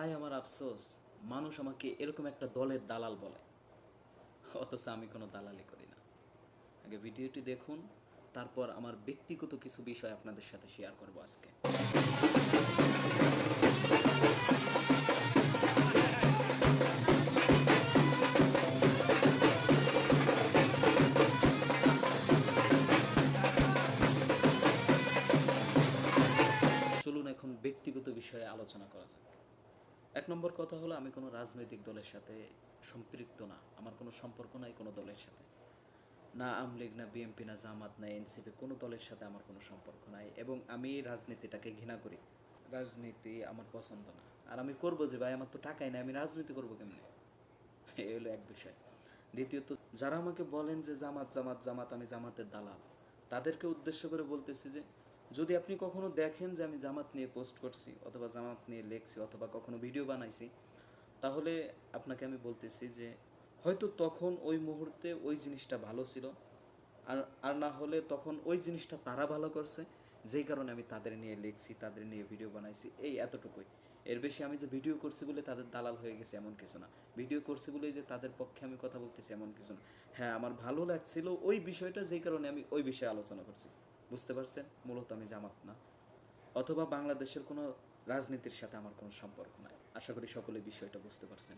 হায় আমার আফসোস, মানুষ আমাকে এরকম একটা দলের দালাল বলে। অথচ আমি কোনো দালালি করি না। আগে ভিডিওটি দেখুন, তারপর আমার ব্যক্তিগত কিছু বিষয় আপনাদের সাথে শেয়ার করব আজকে। চলুন এখন ব্যক্তিগত বিষয়ে আলোচনা করা যাক। এক নম্বর কথা হলো, আমি কোনো রাজনৈতিক দলের সাথে সম্পৃক্ত না। আমার কোনো সম্পর্ক নাই কোনো দলের সাথে। না আমলিগ না বিএনপি, না জামাত, না এনসিপি, কোনো দলের সাথে আমার কোনো সম্পর্ক নাই এবং আমি রাজনীতিটাকে ঘৃণা করি। রাজনীতি আমার পছন্দ না। আর আমি করব যে, ভাই, আমার তো টাকাই নাই, আমি রাজনীতি করব কেমনে? এই হলো এক বিষয়। দ্বিতীয়ত, যারা আমাকে বলেন যে জামাত জামাত জামাত, আমি জামাতের দালাল, তাদেরকে উদ্দেশ্য করে বলতেছি যে যদি আপনি কখনো দেখেন যে আমি জামাত নিয়ে পোস্ট করছি অথবা জামাত নিয়ে লেখছি অথবা কখনো ভিডিও বানাইছি, তাহলে আপনাকে আমি বলতেছি যে হয়তো তখন ওই মুহূর্তে ওই জিনিসটা ভালো ছিল আর আর না হলে তখন ওই জিনিসটা তারা ভালো করছে, যেই কারণে আমি তাদের নিয়ে লিখছি, তাদের নিয়ে ভিডিও বানাইছি, এই এতটুকুই। এর বেশি আমি যে ভিডিও করছি বলে তাদের দালাল হয়ে গেছে এমন কিছু না। ভিডিও করছি বলে যে তাদের পক্ষে আমি কথা বলতেছি এমন কিছু না। হ্যাঁ আমার ভালো লাগছিল ওই বিষয়টা যেই কারণে আমি ওই বিষয়ে আলোচনা করছি। বুঝতে পারছেন? মূলত আমি জামাত না। অথবা বাংলাদেশের কোনো রাজনীতির সাথে আমার কোনো সম্পর্ক নাই। আশা করি সকলে বিষয়টা বুঝতে পারছেন।